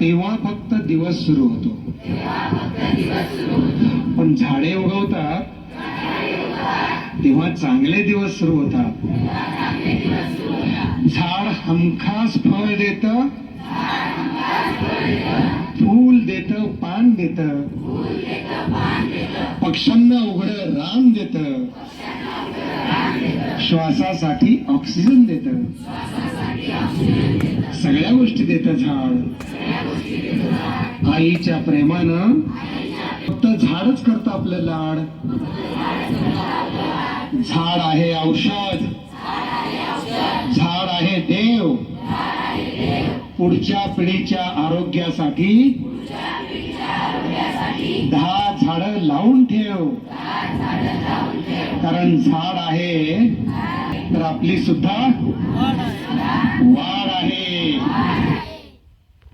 तेव्हा फक्त दिवस सुरू होतो. पण झाडे उगवतात. तेव्हा चांगले दिवस सुरू होतात. झाड हमखास फळ देत. फूल देत पान देत. पक्ष्यांना उघड राम देत. श्वासासाठी ऑक्सिजन देत. सगळ्या गोष्टी देत झाड. आईच्या प्रेमानं फक्त झाडच करतं आपलं लाड. झाड आहे औषध. झाड आहे देव. पुढच्या पिढीच्या आरोग्यासाठी दहा झाड लावून ठेव. कारण झाड आहे तर आपली सुद्धा